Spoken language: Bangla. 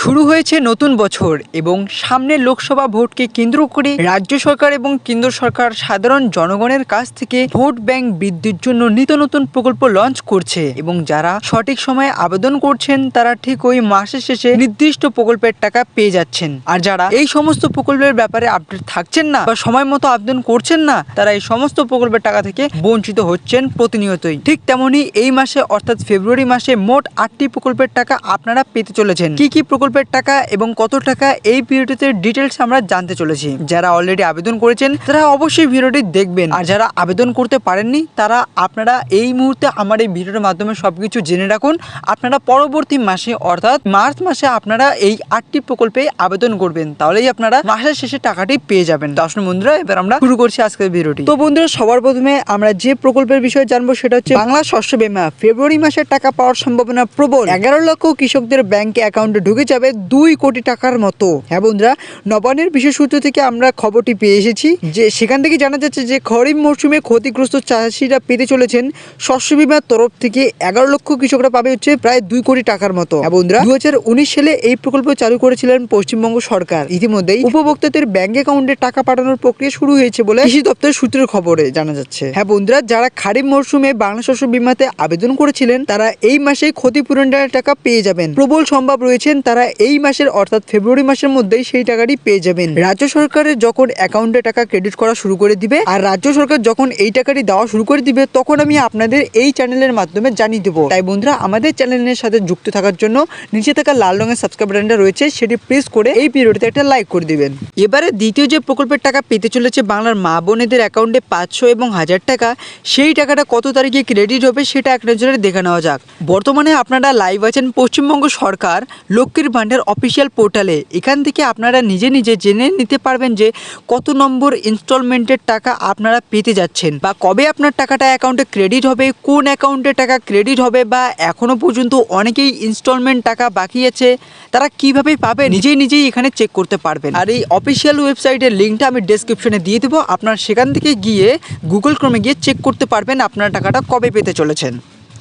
শুরু হয়েছে নতুন বছর এবং সামনের লোকসভা ভোটকে কেন্দ্র করে রাজ্য সরকার এবং কেন্দ্র সরকার সাধারণ জনগণের কাছ থেকে ভোট ব্যাংক বৃদ্ধির জন্য নিত্য নতুন প্রকল্প লঞ্চ করছে এবং যারা সঠিক সময়ে আবেদন করছেন, তারা ঠিক ওই মাসের শেষে নির্দিষ্ট প্রকল্পের টাকা পেয়ে যাচ্ছেন। আর যারা এই সমস্ত প্রকল্পের ব্যাপারে আপডেট থাকছেন না বা সময় মতো আবেদন করছেন না, তারা এই সমস্ত প্রকল্পের টাকা থেকে বঞ্চিত হচ্ছেন প্রতিনিয়তই। ঠিক তেমনি এই মাসে, অর্থাৎ ফেব্রুয়ারি মাসে মোট আটটি প্রকল্পের টাকা আপনারা পেতে চলেছেন। কি কি প্রকল্পের টাকা এবং কত টাকা এই ভিডিওটিতে ডিটেলস আমরা জানতে চলেছি। যারা অলরেডি আবেদন করেছেন, তারা অবশ্যই ভিডিওটি দেখবেন। আর যারা আবেদন করতে পারেননি, তারা আপনারা এই মুহূর্তে আমার এই ভিডিওর মাধ্যমে সবকিছু জেনে রাখুন। আপনারা পরবর্তী মাসে, অর্থাৎ মার্চ মাসে আপনারা এই আটটি প্রকল্পে আবেদন করবেন। তাহলেই আপনারা মাসের শেষে টাকাটি পেয়ে যাবেন। আসুন বন্ধুরা, এবার আমরা শুরু করছি আজকের ভিডিওটি। তো বন্ধুরা, সবার প্রথমে আমরা যে প্রকল্পের বিষয়ে জানব, সেটা হচ্ছে বাংলা শস্য বীমা। ফেব্রুয়ারি মাসে টাকা পাওয়ার সম্ভাবনা প্রবল। এগারো লক্ষ কৃষকদের ব্যাংকে অ্যাকাউন্টে ঢুকে যাবে দুই কোটি টাকার মতো। হ্যাঁ বন্ধুরা, নবান্নের বিশেষ সূত্র থেকে আমরা খবরটি পেয়ে এসেছি যে সেখান থেকে জানা যাচ্ছে যে খরিফ মরশুমে ক্ষতিগ্রস্ত চাষিরা পেতে চলেছেন শস্য বীমার তরফ থেকে এগারো লক্ষ কৃষকরা পাবে হচ্ছে প্রায় দুই কোটি টাকার মতো। হ্যাঁ বন্ধুরা দু হাজার উনিশ সালে এই প্রকল্প চালু করেছিলেন পশ্চিমবঙ্গ সরকার। ইতিমধ্যেই উপভোক্তাদের ব্যাংক অ্যাকাউন্টে টাকা পাঠানোর প্রক্রিয়া শুরু হয়েছে বলে কৃষি দপ্তরের সূত্রের খবরে জানা যাচ্ছে। হ্যাঁ বন্ধুরা, যারা খারিফ মরশুমে বাংলা শস্য বিমাতে আবেদন করেছিলেন, তারা এই মাসে ক্ষতিপূরণের টাকা পেয়ে যাবেন। প্রবল সম্ভব রয়েছেন তারা এই মাসের অর্থাৎ ফেব্রুয়ারি মাসের মধ্যেই সেই টাকাটি পেয়ে যাবেন। রাজ্য সরকারের যখন অ্যাকাউন্টে টাকা ক্রেডিট করা শুরু করে দিবে আর রাজ্য সরকার যখন এই টাকাটি দেওয়া শুরু করে দিবে, তখন আমি আপনাদের এই চ্যানেলের মাধ্যমে জানিয়ে দেবো। তাই বন্ধুরা, আমাদের চ্যানেলের সাথে যুক্ত থাকার জন্য নিচে থাকা লাল রঙের সাবস্ক্রাইব বাটনটা রয়েছে, সেটি প্রেস করে এই ভিডিওটিতে একটা লাইক করে দিবেন। এবারে দ্বিতীয় যে প্রকল্পের টাকা পেতে চলেছে বাংলার মা বোনেদের অ্যাকাউন্টে পাঁচশো এবং হাজার টাকা, সেই টাকাটা কত তারিখে ক্রেডিট হবে সেটা এক নজরে দেখে নেওয়া যাক। বর্তমানে আপনারা লাইভ আছেন পশ্চিমবঙ্গ সরকার, লক্ষ্মীর ভাণ্ডার অফিসিয়াল পোর্টালে এখান থেকে আপনারা নিজে নিজে জেনে নিতে পারবেন যে কত নম্বর ইনস্টলমেন্টের টাকা আপনারা পেতে যাচ্ছেন বা কবে আপনার টাকাটা অ্যাকাউন্টে ক্রেডিট হবে, কোন অ্যাকাউন্টে টাকা ক্রেডিট হবে বা এখনও পর্যন্ত অনেকেই ইনস্টলমেন্ট টাকা বাকি আছে, তারা কীভাবে পাবে নিজেই নিজেই এখানে চেক করতে পারবেন। আর এই অফিসিয়াল ওয়েবসাইটের লিঙ্কটা আমি ডেসক্রিপশনে দিয়ে দেবো, আপনার সেখান থেকে গিয়ে গুগল ক্রমে গিয়ে চেক করতে পারবেন আপনার টাকাটা কবে পেতে চলেছেন।